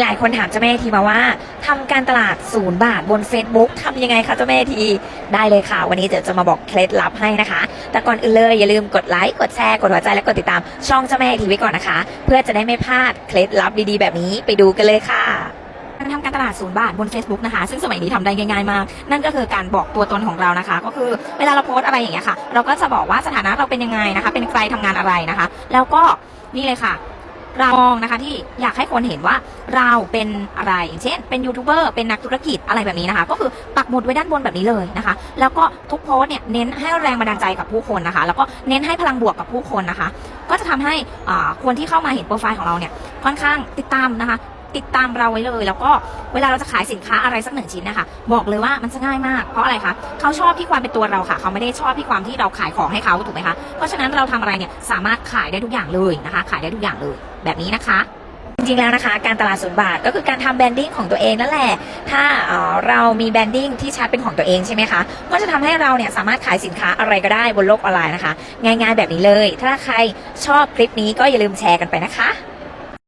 หลายคนถามเจ้าแม่ทีมาว่าทำการตลาดศูนย์บาทบน Facebook ทำยังไงคะเจ้าแม่ทีได้เลยค่ะ วันนี้เดี๋ยวจะมาบอกเคล็ดลับให้นะคะ แต่ก่อนอื่นเลยอย่าลืมกดไลค์กดแชร์กดหัวใจและกดติดตามช่องเจ้าแม่ทีไว้ก่อนนะคะ เพื่อจะได้ไม่พลาดเคล็ดลับดีๆ แบบนี้ไปดูกันเลยค่ะการทำการตลาดศูนย์บาทบน Facebook นะคะ ซึ่งสมัยนี้ทำได้ง่ายๆมาก นั่นก็คือการบอกตัวตนของเรานะคะ ก็คือเวลาเราโพสอะไรอย่างเงี้ยค่ะ เราก็จะบอกว่าสถานะเราเป็นยังไงนะคะ เป็นใครทำงานอะไรนะคะ แล้วก็นี่เลยค่ะ เรามองนะคะที่อยากให้คนเห็นว่าเราเป็นอะไรอย่างเช่น เป็นยูทูบเบอร์เป็นนักธุรกิจอะไรแบบนี้นะคะ ก็คือปักหมุดไว้ด้านบนแบบนี้เลยนะคะ แล้วก็ทุกโพสเนี่ยเน้นให้แรงบันดาลใจกับผู้คนนะคะ แล้วก็เน้นให้พลังบวกกับผู้คนนะคะ ก็จะทำให้คนที่เข้ามาเห็นโปรไฟล์ของเราเนี่ยค่อนข้างติดตามนะคะติดตามเราไว้เลย แล้วก็เวลาเราจะขายสินค้าอะไรสักหนึ่งชิ้นนะคะบอกเลยว่ามันจะง่ายมากเพราะอะไรคะเขาชอบที่ความเป็นตัวเราค่ะ เขาไม่ได้ชอบที่ความที่เราขายของให้เขาถูกไหมคะเพราะฉะนั้นเราทำอะไรเนี่ยสามารถขายได้ทุกอย่างเลยนะคะ ขายได้ทุกอย่างเลย แบบนี้นะคะ จริงๆแล้วนะคะ การตลาดศูนย์บาทก็คือการทำแบรนดิ้งของตัวเองนั่นแหละ ถ้าเอ่อเรามีแบรนดิ้งที่ชัดเป็นของตัวเองใช่ไหมคะก็จะทำให้เราเนี่ยสามารถขายสินค้าอะไรก็ได้บนโลกออนไลน์นะคะ ง่ายๆแบบนี้เลย ถ้าใครชอบคลิปนี้ก็อย่าลืมแชร์กันไปนะคะ